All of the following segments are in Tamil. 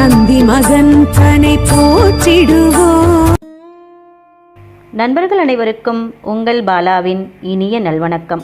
நந்தி மகன் தனை போற்றிடுவோம். நண்பர்கள் அனைவருக்கும் உங்கள் பாலாவின் இனிய நல்வணக்கம்.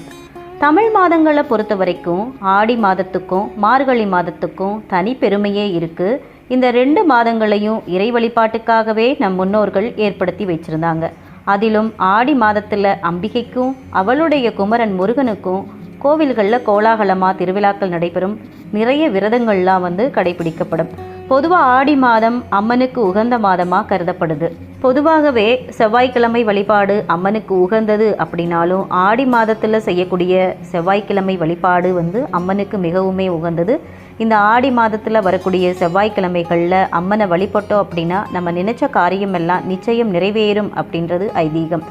தமிழ் மாதங்களை பொறுத்த வரைக்கும் ஆடி மாதத்துக்கும் மார்கழி மாதத்துக்கும் தனி பெருமையே இருக்கு. இந்த ரெண்டு மாதங்களையும் இறை வழிபாட்டுக்காகவே நம் முன்னோர்கள் ஏற்படுத்தி வச்சிருந்தாங்க. அதிலும் ஆடி மாதத்தில் அம்பிகைக்கும் அவளுடைய குமரன் முருகனுக்கும் கோவில்களில் கோலாகலமாக திருவிழாக்கள் நடைபெறும். நிறைய விரதங்கள்லாம் வந்து கடைபிடிக்கப்படும். பொதுவாக ஆடி மாதம் அம்மனுக்கு உகந்த மாதமாக கருதப்படுது. பொதுவாகவே செவ்வாய்க்கிழமை வழிபாடு அம்மனுக்கு உகந்தது அப்படின்னாலும் ஆடி மாதத்தில் செய்யக்கூடிய செவ்வாய்க்கிழமை வழிபாடு வந்து அம்மனுக்கு மிகவுமே உகந்தது. இந்த ஆடி மாதத்தில் வரக்கூடிய செவ்வாய்க்கிழமைகளில் அம்மனை வழிபட்டோம் அப்படின்னா நம்ம நினைச்ச காரியம் எல்லாம் நிச்சயம் நிறைவேறும் அப்படின்றது ஐதீகம்.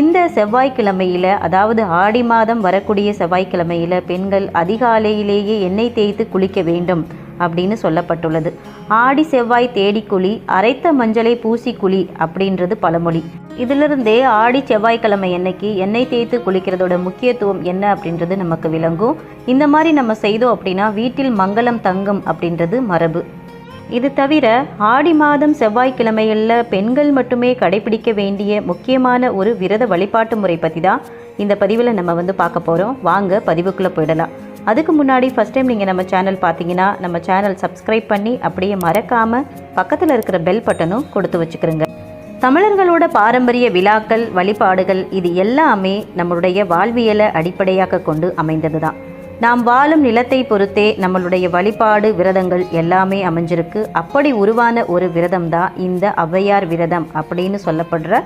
இந்த செவ்வாய்க்கிழமையில் அதாவது ஆடி மாதம் வரக்கூடிய செவ்வாய்க்கிழமையில் பெண்கள் அதிகாலையிலேயே எண்ணெய் தேய்த்து குளிக்க வேண்டும். அப்படின்னு சொல்லப்பட்டுள்ளது. ஆடி செவ்வாய் தேடிக்குழி அரைத்த மஞ்சளை பூசி குழி அப்படின்றது பழமொழி. இதிலிருந்தே ஆடி செவ்வாய்க்கிழமை அன்னைக்கு எண்ணெய் தேய்த்து குளிக்கிறதோட முக்கியத்துவம் என்ன அப்படின்றது நமக்கு விளங்கும். இந்த மாதிரி நம்ம செய்தோம் அப்படின்னா வீட்டில் மங்களம் தங்கும் அப்படின்றது மரபு. இது தவிர ஆடி மாதம் செவ்வாய்க்கிழமையில் பெண்கள் மட்டுமே கடைபிடிக்க வேண்டிய முக்கியமான ஒரு விரத வழிபாட்டு முறை பற்றி தான் இந்த பதிவில் நம்ம வந்து பார்க்க போகிறோம் வாங்க பதிவுக்குள்ளே போயிடலாம். அதுக்கு முன்னாடி ஃபஸ்ட் டைம் நீங்கள் நம்ம சேனல் பார்த்தீங்கன்னா நம்ம சேனல் சப்ஸ்கிரைப் பண்ணி அப்படியே மறக்காமல் பக்கத்தில் இருக்கிற பெல் பட்டனும் கொடுத்து வச்சுக்கிறோங்க தமிழர்களோட பாரம்பரிய விழாக்கள் வழிபாடுகள் இது எல்லாமே நம்மளுடைய வாழ்வியலை அடிப்படையாக கொண்டு அமைந்தது தான் நாம் வாழும் நிலத்தை பொறுத்தே நம்மளுடைய வழிபாடு விரதங்கள் எல்லாமே அமைஞ்சிருக்கு. அப்படி உருவான ஒரு விரதம் தான் இந்த ஔவையார் விரதம் அப்படின்னு சொல்லப்படுற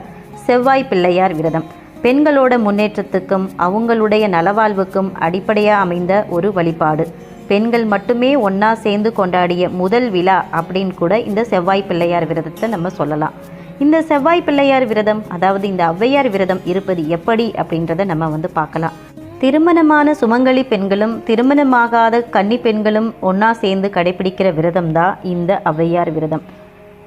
செவ்வாய் பிள்ளையார் விரதம். பெண்களோட முன்னேற்றத்துக்கும் அவங்களுடைய நலவாழ்வுக்கும் அடிப்படையாக அமைந்த ஒரு வழிபாடு. பெண்கள் மட்டுமே ஒன்றா சேர்ந்து கொண்டாடிய முதல் விழா அப்படின்னு கூட இந்த செவ்வாய் பிள்ளையார் விரதத்தை நம்ம சொல்லலாம். இந்த செவ்வாய் பிள்ளையார் விரதம் அதாவது இந்த ஔவையார் விரதம் இருப்பது எப்படி அப்படின்றத நம்ம வந்து பார்க்கலாம். திருமணமான சுமங்கலி பெண்களும் திருமணமாகாத கன்னி பெண்களும் ஒன்றா சேர்ந்து கடைபிடிக்கிற விரதம் தான் இந்த ஔவையார் விரதம்.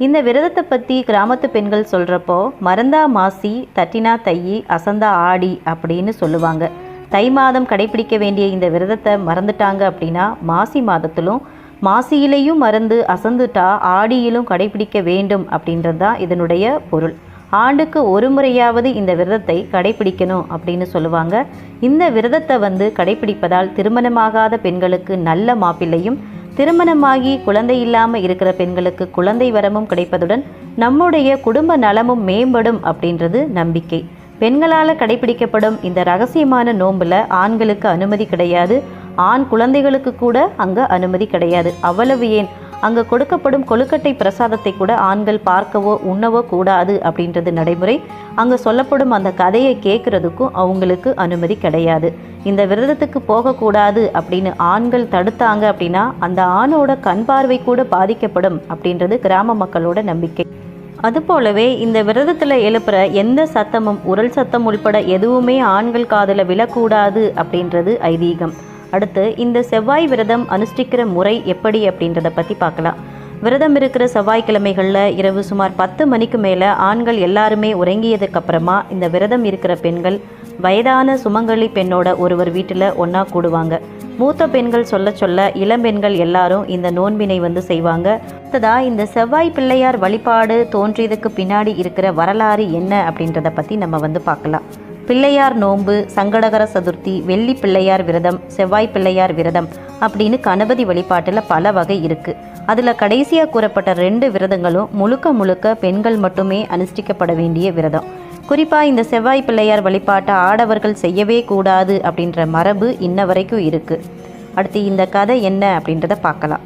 இந்த விரதத்தை பற்றி கிராமத்து பெண்கள் சொல்கிறப்போ மறந்தா மாசி தட்டினா தையி அசந்தா ஆடி அப்படின்னு சொல்லுவாங்க. தை மாதம் கடைபிடிக்க வேண்டிய இந்த விரதத்தை மறந்துட்டாங்க அப்படின்னா மாசி மாதத்திலும் மாசியிலையும் மறந்து அசந்துட்டா ஆடியிலும் கடைபிடிக்க வேண்டும் அப்படின்றது தான் இதனுடைய பொருள். ஆண்டுக்கு ஒரு முறையாவது இந்த விரதத்தை கடைபிடிக்கணும் அப்படின்னு சொல்லுவாங்க. இந்த விரதத்தை வந்து கடைபிடிப்பதால் திருமணமாகாத பெண்களுக்கு நல்ல மாப்பிள்ளையும் திருமணமாகி குழந்தை இல்லாமல் இருக்கிற பெண்களுக்கு குழந்தை வரமும் கிடைப்பதுடன் நம்முடைய குடும்ப நலமும் மேம்படும் அப்படின்றது நம்பிக்கை. பெண்களால் கடைபிடிக்கப்படும் இந்த ரகசியமான நோம்பில் ஆண்களுக்கு அனுமதி கிடையாது. ஆண் குழந்தைகளுக்கு கூட அங்கே அனுமதி கிடையாது. அவ்வளவு ஏன்? அங்கே கொடுக்கப்படும் கொழுக்கட்டை பிரசாதத்தை கூட ஆண்கள் பார்க்கவோ உண்ணவோ கூடாது அப்படின்றது நடைமுறை. அங்கே சொல்லப்படும் அந்த கதையை கேட்குறதுக்கும் அவங்களுக்கு அனுமதி கிடையாது. இந்த விரதத்துக்கு போகக்கூடாது அப்படின்னு ஆண்கள் தடுத்தாங்க அப்படின்னா அந்த ஆணோட கண் பார்வை கூட பாதிக்கப்படும் அப்படின்றது கிராம மக்களோட நம்பிக்கை. அதுபோலவே இந்த விரதத்தில் எழுப்புகிற எந்த சத்தமும் உரல் சத்தம் உள்பட எதுவுமே ஆண்கள் காதில் விழக்கூடாது அப்படின்றது ஐதீகம். அடுத்து இந்த செவ்வாய் விரதம் அனுஷ்டிக்கிற முறை எப்படி அப்படின்றத பற்றி பார்க்கலாம். விரதம் இருக்கிற செவ்வாய்க்கிழமைகளில் இரவு சுமார் பத்து மணிக்கு மேலே ஆண்கள் எல்லாருமே உறங்கியதுக்கு அப்புறமா இந்த விரதம் இருக்கிற பெண்கள் வயதான சுமங்கலி பெண்ணோட ஒருவர் வீட்டில் ஒன்றா கூடுவாங்க. மூத்த பெண்கள் சொல்ல சொல்ல இளம்பெண்கள் எல்லாரும் இந்த நோன்பினை வந்து செய்வாங்க. அடுத்ததா இந்த செவ்வாய் பிள்ளையார் வழிபாடு தோன்றியதுக்கு பின்னாடி இருக்கிற வரலாறு என்ன அப்படின்றத பற்றி நம்ம வந்து பார்க்கலாம். பிள்ளையார் நோன்பு சங்கடகர சதுர்த்தி வெள்ளி பிள்ளையார் விரதம் செவ்வாய் பிள்ளையார் விரதம் அப்படின்னு கணபதி வழிபாட்டில் பல வகை இருக்குது அதில் கடைசியாக கூறப்பட்ட ரெண்டு விரதங்களும் முழுக்க முழுக்க பெண்கள் மட்டுமே அனுஷ்டிக்கப்பட வேண்டிய விரதம். குறிப்பாக இந்த செவ்வாய் பிள்ளையார் வழிபாட்டை ஆடவர்கள் செய்யவே கூடாது அப்படின்ற மரபு இன்ன வரைக்கும் இருக்குது அடுத்து இந்த கதை என்ன அப்படின்றத பார்க்கலாம்.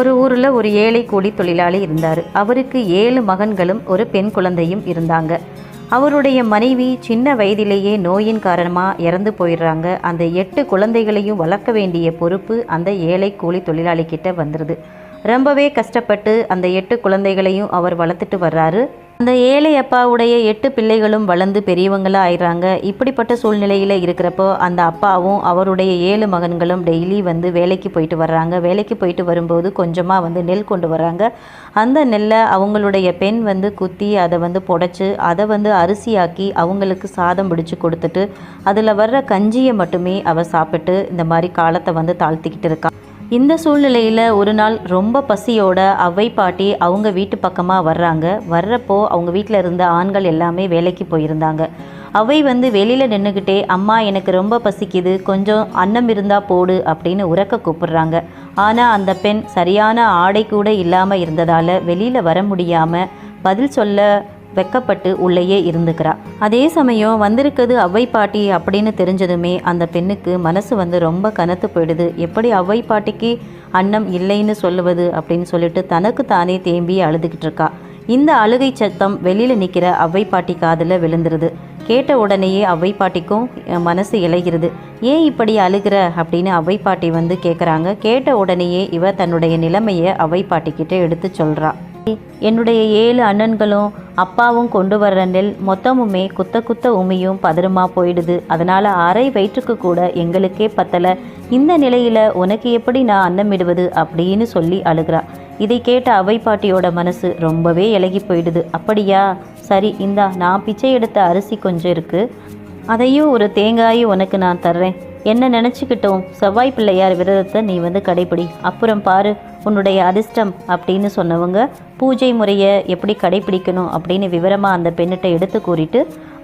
ஒரு ஊரில் ஒரு ஏழை கூலி தொழிலாளி இருந்தார். அவருக்கு ஏழு மகன்களும் ஒரு பெண் குழந்தையும் இருந்தாங்க. அவருடைய மனைவி சின்ன வயதிலேயே நோயின் காரணமாக இறந்து போயிடுறாங்க. அந்த எட்டு குழந்தைகளையும் வளர்க்க வேண்டிய பொறுப்பு அந்த ஏழை கூலி தொழிலாளி கிட்ட வந்துடுது ரொம்பவே கஷ்டப்பட்டு அந்த எட்டு குழந்தைகளையும் அவர் வளர்த்துட்டு வர்றாரு. அந்த ஏழை அப்பாவுடைய எட்டு பிள்ளைகளும் வளர்ந்து பெரியவங்களாக ஆயிடுறாங்க இப்படிப்பட்ட சூழ்நிலையில் இருக்கிறப்போ அந்த அப்பாவும் அவருடைய ஏழு மகன்களும் டெய்லி வந்து வேலைக்கு போயிட்டு வர்றாங்க. வேலைக்கு போயிட்டு வரும்போது கொஞ்சமாக வந்து நெல் கொண்டு வர்றாங்க. அந்த நெல்லை அவங்களுடைய பெண் வந்து குத்தி அதை வந்து புடைச்சி அதை வந்து அரிசியாக்கி அவங்களுக்கு சாதம் பிடிச்சி கொடுத்துட்டு அதில் வர்ற கஞ்சியை மட்டுமே அவள் சாப்பிட்டு இந்த மாதிரி காலத்தை வந்து தாழ்த்திக்கிட்டு இருக்காள் இந்த சூழ்நிலையில் ஒரு நாள் ரொம்ப பசியோட அவை பாட்டி அவங்க வீட்டு பக்கமாக வர்றாங்க. வர்றப்போ அவங்க வீட்டில் இருந்த ஆண்கள் எல்லாமே வேலைக்கு போயிருந்தாங்க. அவை வந்து வெளியில் நின்றுக்கிட்டே அம்மா எனக்கு ரொம்ப பசிக்குது. கொஞ்சம் அன்னம் இருந்தால் போடு அப்படின்னு உறக்க கூப்பிடுறாங்க. ஆனால் அந்த பெண் சரியான ஆடை கூட இல்லாமல் இருந்ததால் வெளியில் வர முடியாமல் பதில் சொல்ல வெக்கப்பட்டு உள்ளேயே இருந்துக்கிறா அதே சமயம் வந்திருக்குது அவ்வை பாட்டி அப்படின்னு தெரிஞ்சதுமே அந்த பெண்ணுக்கு மனசு வந்து ரொம்ப கனத்து போயிடுது. எப்படி அவ்வை பாட்டிக்கு அன்னம் இல்லைன்னு சொல்லுவது அப்படின்னு சொல்லிட்டு தனக்கு தானே தேம்பி அழுதுகிட்டு இருக்கா. இந்த அழுகை சத்தம் வெளியில் நிற்கிற அவ்வை பாட்டி காதில் விழுந்துருது. கேட்ட உடனேயே அவ்வை பாட்டிக்கும் மனசு இளைகிறது. ஏன் இப்படி அழுகிற அப்படின்னு அவ்வை பாட்டி வந்து கேட்குறாங்க கேட்ட உடனேயே இவ தன்னுடைய நிலைமையை அவ்வை பாட்டிக்கிட்ட எடுத்து சொல்கிறா என்னுடைய ஏழு அண்ணன்களும் அப்பாவும் கொண்டு வர்ற நெல் மொத்தமுமே குத்த குத்த உமியும் பதறுமா போயிடுது. அதனால் அரை வயிற்றுக்கு கூட எங்களுக்கே பத்தலை. இந்த நிலையில் உனக்கு எப்படி நான் அன்னமிடுவது அப்படின்னு சொல்லி அழுகிறா. இதை கேட்ட அவை பாட்டியோட மனசு ரொம்பவே இலகி போயிடுது. அப்படியா? சரி இந்தா நான் பிச்சை எடுத்த அரிசி கொஞ்சம் இருக்குது அதையும் ஒரு தேங்காயும் உனக்கு நான் தர்றேன். என்ன நினச்சிக்கிட்டோம்? செவ்வாய் பிள்ளையார் விரதத்தை நீ வந்து கடைப்பிடி அப்புறம் பாரு உன்னுடைய அதிர்ஷ்டம் அப்படின்னு சொன்னவங்க பூஜை முறையை எப்படி கடைப்பிடிக்கணும் அப்படின்னு விவரமாக அந்த பெண்ணிட்ட எடுத்து கூறிட்டு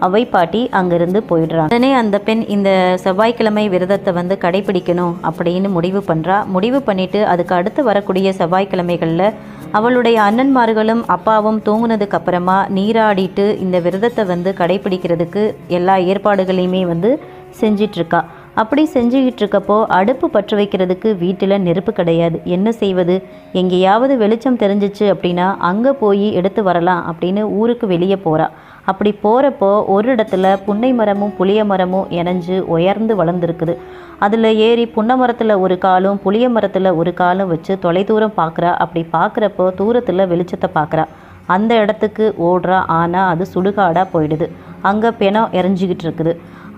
அவை பாட்டி அங்கிருந்து போயிடுறாங்க. உடனே அந்த பெண் இந்த செவ்வாய்க்கிழமை விரதத்தை வந்து கடைப்பிடிக்கணும் அப்படின்னு முடிவு பண்ணுறா முடிவு பண்ணிட்டு அதுக்கு அடுத்து வரக்கூடிய செவ்வாய்க்கிழமைகளில் அவளுடைய அண்ணன்மார்களும் அப்பாவும் தூங்குனதுக்கு அப்புறமா நீராடிட்டு இந்த விரதத்தை வந்து கடைப்பிடிக்கிறதுக்கு எல்லா ஏற்பாடுகளையுமே வந்து செஞ்சிட்ருக்கா அப்படி செஞ்சுக்கிட்டு இருக்கப்போ அடுப்பு பற்ற வைக்கிறதுக்கு வீட்டில் நெருப்பு கிடையாது. என்ன செய்வது? எங்கேயாவது வெளிச்சம் தெரிஞ்சிச்சு அப்படின்னா அங்கே போய் எடுத்து வரலாம் அப்படின்னு ஊருக்கு வெளியே போகிறா அப்படி போகிறப்போ ஒரு இடத்துல புன்னை மரமும் புளிய மரமும் இணைஞ்சு உயர்ந்து வளர்ந்துருக்குது. அதில் ஏறி புன்னை மரத்தில் ஒரு காலும் புளிய மரத்தில் ஒரு காலும் வச்சு தொலைதூரம் பார்க்குறா அப்படி பார்க்குறப்போ தூரத்தில் வெளிச்சத்தை பார்க்குறா அந்த இடத்துக்கு ஓடுறா. ஆனால் அது சுடுகாடாக போயிடுது. அங்கே பிணம் இறஞ்சிக்கிட்டு இருக்குது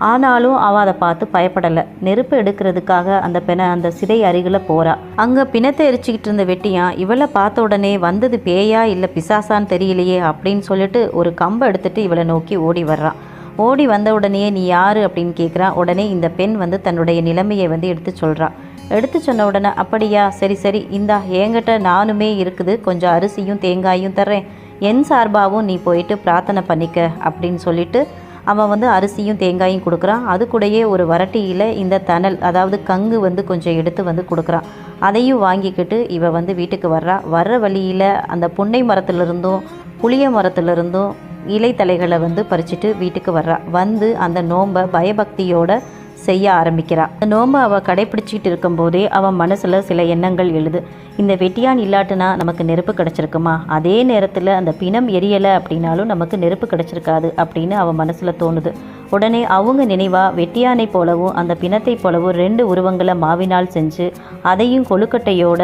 ஆனாலும் அவள் அதை பார்த்து பயப்படலை. நெருப்பு எடுக்கிறதுக்காக அந்த பெண அந்த சிதை அருகில் போகிறா அங்கே பிணத்தை எரிச்சிக்கிட்டு இருந்த வெட்டியான் இவளை பார்த்த உடனே வந்தது பேயா இல்லை பிசாசான்னு தெரியலையே அப்படின்னு சொல்லிட்டு ஒரு கம்பை எடுத்துட்டு இவளை நோக்கி ஓடி வர்றான் ஓடி வந்த உடனே நீ யார்? அப்படின்னு கேட்குறான் உடனே இந்த பெண் வந்து தன்னுடைய நிலைமையை வந்து எடுத்து சொல்கிறான் எடுத்து சொன்ன உடனே அப்படியா சரி சரி. இந்தா என்கிட்ட நானுமே இருக்குது. கொஞ்சம் அரிசியும் தேங்காயும் தர்றேன். என் சார்பாகவும் நீ போயிட்டு பிரார்த்தனை பண்ணிக்க அப்படின்னு சொல்லிட்டு அவன் வந்து அரிசியும் தேங்காயும் கொடுக்குறான். அது கூடயே ஒரு வரட்டியில் இந்த தணல் அதாவது கங்கு வந்து கொஞ்சம் எடுத்து வந்து கொடுக்குறான். அதையும் வாங்கிக்கிட்டு இவ வந்து வீட்டுக்கு வர்றா. வர்ற வழியில் அந்த புன்னை மரத்துலேருந்தும் புளிய மரத்துலேருந்தும் இலைத்தலைகளை வந்து பறிச்சுட்டு வீட்டுக்கு வர்றா. வந்து அந்த நோன்பை பயபக்தியோட செய்ய ஆரம்பிக்கிறா. அந்த அவள் கடைப்பிடிச்சிட்டு இருக்கும்போதே அவன் மனசில் சில எண்ணங்கள் எழுது. இந்த வெட்டியான் இல்லாட்டுனா நமக்கு நெருப்பு கிடச்சிருக்குமா? அதே நேரத்தில் அந்த பிணம் எரியலை அப்படின்னாலும் நமக்கு நெருப்பு கிடச்சிருக்காது அப்படின்னு அவன் மனசில் தோணுது. உடனே அவங்க நினைவா வெட்டியானை போலவும் அந்த பிணத்தை போலவும் ரெண்டு உருவங்களை மாவினால் செஞ்சு அதையும் கொழுக்கட்டையோட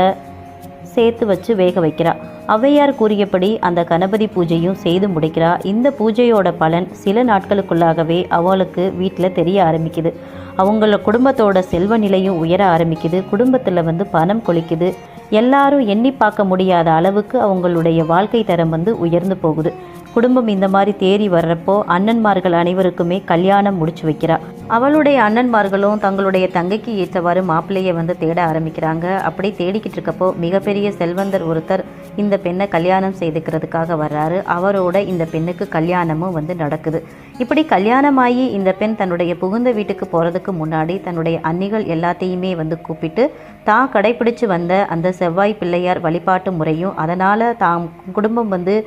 சேர்த்து வச்சு வேக வைக்கிறாள் ஔவையார் கூறியபடி அந்த கணபதி பூஜையும் செய்து முடிக்கிறா. இந்த பூஜையோட பலன் சில நாட்களுக்குள்ளாகவே அவளுக்கு வீட்டில் தெரிய ஆரம்பிக்குது. அவங்கள குடும்பத்தோட செல்வ நிலையும் உயர ஆரம்பிக்குது. குடும்பத்தில் வந்து பணம் கொளிக்குது எல்லாரும் எண்ணி பார்க்க முடியாத அளவுக்கு அவங்களுடைய வாழ்க்கை தரம் வந்து உயர்ந்து போகுது. குடும்பம் இந்த மாதிரி தேறி வர்றப்போ அண்ணன்மார்கள் அனைவருக்குமே கல்யாணம் முடிச்சு வைக்கிறா. அவளுடைய அண்ணன்மார்களும் தங்களுடைய தங்கைக்கு ஏற்றவாறு மாப்பிள்ளையை வந்து தேட ஆரம்பிக்கிறாங்க. அப்படி தேடிக்கிட்டு இருக்கப்போ மிகப்பெரிய செல்வந்தர் ஒருத்தர் இந்த பெண்ணை கல்யாணம் செய்துக்கிறதுக்காக வர்றாரு. அவரோட இந்த பெண்ணுக்கு கல்யாணமும் வந்து நடக்குது. இப்படி கல்யாணமாகி இந்த பெண் தன்னுடைய புகுந்த வீட்டுக்கு போகிறதுக்கு முன்னாடி தன்னுடைய அன்னிகள் எல்லாத்தையுமே வந்து கூப்பிட்டு தான் கடைபிடிச்சு வந்த அந்த செவ்வாய் பிள்ளையார் வழிபாட்டு முறையும் அதனால் தாம் குடும்பம் வந்து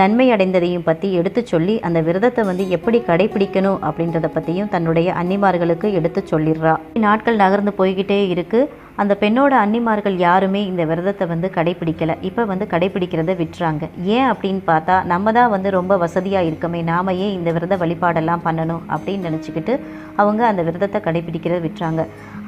நன்மை அடைந்ததையும் பற்றி எடுத்து சொல்லி அந்த விரதத்தை வந்து எப்படி கடைபிடிக்கணும் அப்படின்றத பற்றியும் தன்னுடைய அன்னிமார்களுக்கு எடுத்து சொல்லிடுறா. நாட்கள் நகர்ந்து போய்கிட்டே இருக்குது அந்த பெண்ணோட அன்னிமார்கள் யாருமே இந்த விரதத்தை வந்து கடைபிடிக்கல. இப்போ வந்து கடைபிடிக்கிறத விட்டுறாங்க. ஏன் அப்படின்னு பார்த்தா நம்ம தான் வந்து ரொம்ப வசதியாக இருக்கமே நாம ஏன் இந்த விரத வழிபாடெல்லாம் பண்ணணும் அப்படின்னு நினச்சிக்கிட்டு அவங்க அந்த விரதத்தை கடைபிடிக்கிறத விட்டுறாங்க.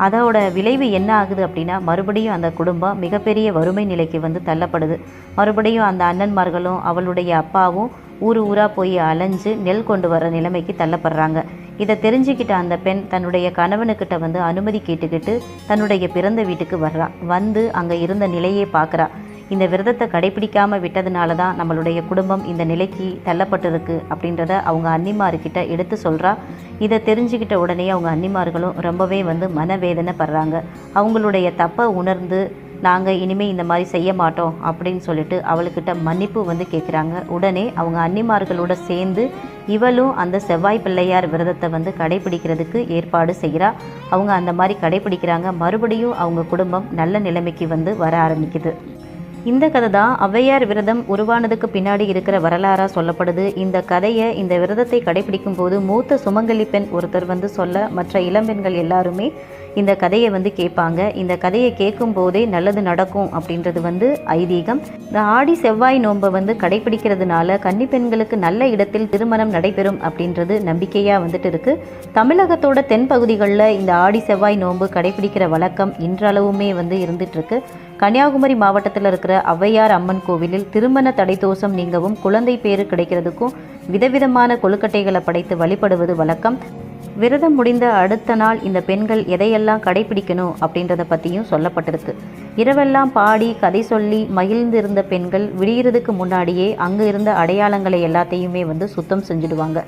அதோட விளைவு என்ன ஆகுது அப்படின்னா மறுபடியும் அந்த குடும்பம் மிகப்பெரிய வறுமை நிலைக்கு வந்து தள்ளப்படுது. மறுபடியும் அந்த அண்ணன்மார்களும் அவளுடைய அப்பாவும் ஊர் ஊராக போய் அலைஞ்சு நெல் கொண்டு வர நிலைமைக்கு தள்ளப்படுறாங்க. இதை தெரிஞ்சுக்கிட்ட அந்த பெண் தன்னுடைய கணவனுக்கிட்ட வந்து அனுமதி கேட்டுக்கிட்டு தன்னுடைய பிறந்த வீட்டுக்கு வர்றா. வந்து அங்கே இருந்த நிலையை பார்க்குறா. இந்த விரதத்தை கடைபிடிக்காமல் விட்டதுனால தான் நம்மளுடைய குடும்பம் இந்த நிலைக்கு தள்ளப்பட்டிருக்கு அப்படின்றத அவங்க அன்னிமார்கிட்ட எடுத்து சொல்கிறா இதை தெரிஞ்சுக்கிட்ட உடனே அவங்க அன்னிமார்களும் ரொம்பவே வந்து மனவேதனைப்படுறாங்க. அவங்களுடைய தப்பை உணர்ந்து நாங்கள் இனிமேல் இந்த மாதிரி செய்ய மாட்டோம் அப்படின்னு சொல்லிட்டு அவளுக்கிட்ட மன்னிப்பு வந்து கேட்குறாங்க உடனே அவங்க அன்னிமார்களோட சேர்ந்து இவளும் அந்த செவ்வாய் பிள்ளையார் விரதத்தை வந்து கடைபிடிக்கிறதுக்கு ஏற்பாடு செய்கிறா அவங்க அந்த மாதிரி கடைபிடிக்கிறாங்க. மறுபடியும் அவங்க குடும்பம் நல்ல நிலைமைக்கு வந்து வர ஆரம்பிக்குது. இந்த கதை தான் ஔவையார் விரதம் உருவானதுக்கு பின்னாடி இருக்கிற வரலாறாக சொல்லப்படுது. இந்த கதையை இந்த விரதத்தை கடைபிடிக்கும் போது மூத்த சுமங்கலி பெண் ஒருத்தர் வந்து சொல்ல மற்ற இளம்பெண்கள் எல்லாருமே இந்த கதையை வந்து கேட்பாங்க. இந்த கதையை கேட்கும் போதே நல்லது நடக்கும் அப்படின்றது வந்து ஐதீகம். இந்த ஆடி செவ்வாய் நோன்பை வந்து கடைபிடிக்கிறதுனால கன்னி பெண்களுக்கு நல்ல இடத்தில் திருமணம் நடைபெறும் அப்படின்றது நம்பிக்கையாக வந்துட்டு இருக்கு. தமிழகத்தோட தென் பகுதிகளில் இந்த ஆடி செவ்வாய் நோன்பு கடைபிடிக்கிற வழக்கம் இன்றளவுமே வந்து இருந்துட்டுருக்கு கன்னியாகுமரி மாவட்டத்தில் இருக்கிற ஔவையார் அம்மன் கோவிலில் திருமண தடை தோஷம் நீங்கவும் குழந்தை பேறு கிடைக்கிறதுக்கும் விதவிதமான கொழுக்கட்டைகளை படைத்து வழிபடுவது வழக்கம். விரதம் முடிந்த அடுத்த நாள் இந்த பெண்கள் எதையெல்லாம் கடைபிடிக்கணும் அப்படின்றத பற்றியும் சொல்லப்பட்டிருக்கு. இரவெல்லாம் பாடி கதை சொல்லி மகிழ்ந்து இருந்த பெண்கள் விடியறதுக்கு முன்னாடியே அங்கே இருந்த அடையாளங்களை எல்லாத்தையுமே வந்து சுத்தம் செஞ்சுடுவாங்க.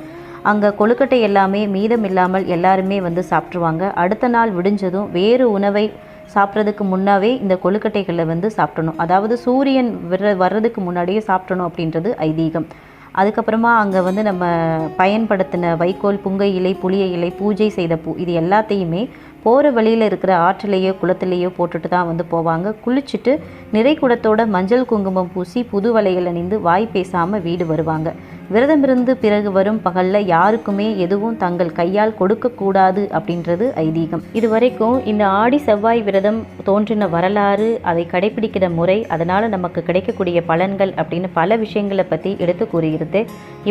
அங்கே கொழுக்கட்டை எல்லாமே மீதம் இல்லாமல் எல்லாருமே வந்து சாப்பிட்ருவாங்க அடுத்த நாள் விடிஞ்சதும் வேறு உணவை சாப்பிட்றதுக்கு முன்னாவே இந்த கொழுக்கட்டைகளை வந்து சாப்பிடணும். அதாவது சூரியன் வர்ற வர்றதுக்கு முன்னாடியே சாப்பிடணும் அப்படின்றது ஐதீகம். அதுக்கப்புறமா அங்கே வந்து நம்ம பயன்படுத்தின வைக்கோல் புங்கை இலை புளிய இலை பூஜை செய்த பூ இது எல்லாத்தையுமே போகிற வழியில் இருக்கிற ஆற்றிலேயோ குளத்துலேயோ போட்டுட்டு தான் வந்து போவாங்க. குளிச்சுட்டு நிறை குடத்தோட மஞ்சள் குங்குமம் பூசி புது வலைகள் அணிந்து வாய் பேசாமல் வீடு வருவாங்க. விரதமிருந்து பிறகு வரும் பகலில் யாருக்குமே எதுவும் தங்கள் கையால் கொடுக்கக்கூடாது அப்படின்றது ஐதீகம். இதுவரைக்கும் இந்த ஆடி செவ்வாய் விரதம் தோன்றின வரலாறு அதை கடைபிடிக்கிற முறை அதனால் நமக்கு கிடைக்கக்கூடிய பலன்கள் அப்படின்னு பல விஷயங்களை பற்றி எடுத்து கூறுகிறது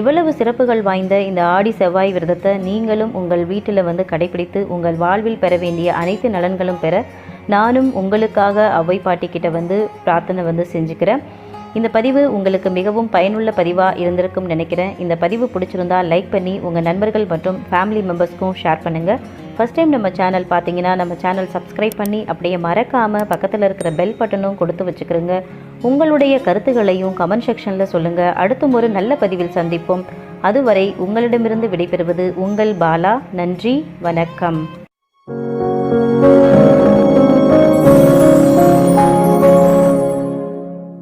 இவ்வளவு சிறப்புகள் வாய்ந்த இந்த ஆடி செவ்வாய் விரதத்தை நீங்களும் உங்கள் வீட்டில் வந்து கடைபிடித்து உங்கள் வாழ்வில் பெற வேண்டிய அனைத்து நலன்களும் பெற நானும் உங்களுக்காக அவ்வை பாட்டிக்கிட்ட வந்து பிரார்த்தனை வந்து செஞ்சுக்கிறேன். இந்த பதிவு உங்களுக்கு மிகவும் பயனுள்ள பதிவாக இருந்திருக்கும் நினைக்கிறேன். இந்த பதிவு பிடிச்சிருந்தா லைக் பண்ணி உங்கள் நண்பர்கள் மற்றும் ஃபேமிலி மெம்பர்ஸ்க்கும் ஷேர் பண்ணுங்கள் ஃபஸ்ட் டைம் நம்ம சேனல் பார்த்தீங்கன்னா நம்ம சேனல் சப்ஸ்கிரைப் பண்ணி அப்படியே மறக்காமல் பக்கத்தில் இருக்கிற பெல் பட்டனும் கொடுத்து வச்சுக்கிறோங்க உங்களுடைய கருத்துக்களையும் கமெண்ட் செக்ஷனில் சொல்லுங்கள் அடுத்தும் ஒரு நல்ல பதிவில் சந்திப்போம். அதுவரை உங்களிடமிருந்து விடைபெறுவது உங்கள் பாலா. நன்றி வணக்கம்.